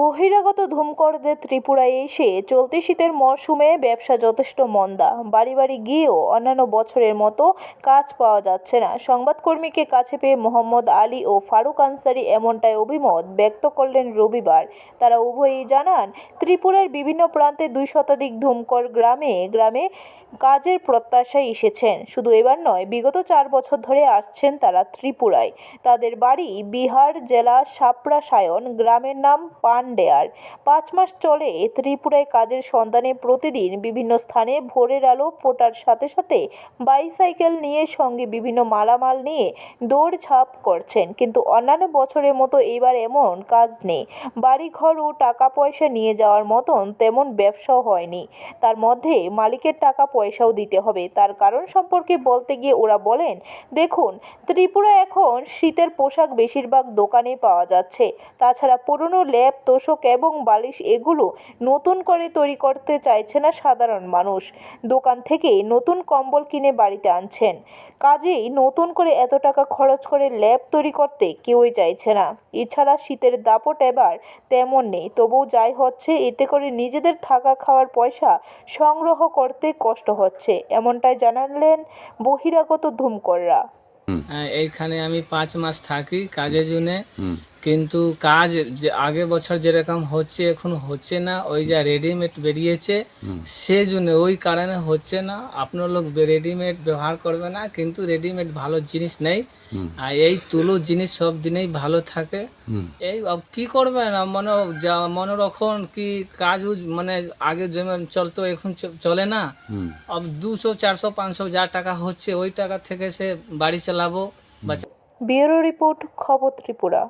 বহিরাগত ধূমকরদের ত্রিপুরায় এসে চলতি শীতের মরশুমে ব্যবসা যথেষ্ট মন্দা। বাড়ি বাড়ি গিয়েও অন্যান্য বছরের মতো কাজ পাওয়া যাচ্ছে না। সংবাদকর্মীকে কাছে পেয়ে মোহাম্মদ আলী ও ফারুক আনসারি এমনটাই অভিমত ব্যক্ত করলেন রবিবার। তারা উভয়ই জানান, ত্রিপুরার বিভিন্ন প্রান্তে দুই শতাধিক ধূমকর গ্রামে গ্রামে কাজের প্রত্যাশায় এসেছেন। শুধু এবার নয়, বিগত চার বছর ধরে আসছেন তারা ত্রিপুরায়। তাদের বাড়ি বিহার জেলা সাপ্রাসায়ন গ্রামের নাম পান্ডেয়ার পাঁচ মাস চলে ত্রিপুরায় কাজের সন্ধানে প্রতিদিন বিভিন্ন স্থানে ভোরের আলো ফোটার সাথে সাথে বাইসাইকেল নিয়ে সঙ্গে বিভিন্ন মালামাল নিয়ে দৌড়ঝাঁপ করছেন। কিন্তু অন্যান্য বছরের মতো এবার এমন কাজ নেই। বাড়িঘর ও টাকা পয়সা নিয়ে যাওয়ার মতন তেমন ব্যবসাও হয়নি। তার মধ্যে মালিকের টাকা পয়সাও দিতে হবে। তার কারণ সম্পর্কে বলতে গিয়ে ওরা বলেন, দেখুন ত্রিপুরা এখন শীতের পোশাক বেশিরভাগ দোকানে পাওয়া যাচ্ছে। তাছাড়া পুরনো ল্যাপ তোষক এবং বালিশ এগুলো নতুন করে তৈরি করতে চাইছে না সাধারণ মানুষ। দোকান থেকে নতুন কম্বল কিনে বাড়িতে আনছেন। কাজেই নতুন করে এত টাকা খরচ করে ল্যাব তৈরি করতে কেউই চাইছে না। এছাড়া শীতের দাপট এবার তেমন নেই। তবুও যাই হচ্ছে এতে করে নিজেদের থাকা খাওয়ার পয়সা সংগ্রহ করতে কষ্ট হচ্ছে এমনটাই জানালেন বহিরাগত ধুমকররা। হ্যাঁ, এইখানে আমি পাঁচ মাস থাকি কাজের জন্য। কিন্তু কাজ যে আগে বছর যেরকম হচ্ছে এখন হচ্ছে না। ওই যা রেডিমেড বেরিয়েছে। সেই জন্য ওই কারণে হচ্ছে না। আপনার লোক রেডিমেড ব্যবহার করবে না কিন্তু রেডিমেড ভালো জিনিস নেই। আর এই তুলো জিনিস সব দিনেই ভালো থাকে। এই কি করবে না? মনে যা মনোরক্ষণ কি কাজ উজ মানে আগে যেমন চলতো এখন চলে না। अब দুশো চারশো পাঁচশো যা টাকা হচ্ছে ওই টাকা থেকে সে বাড়ি চালাবো। বা ব্যুরো রিপোর্ট খবর ত্রিপুরা।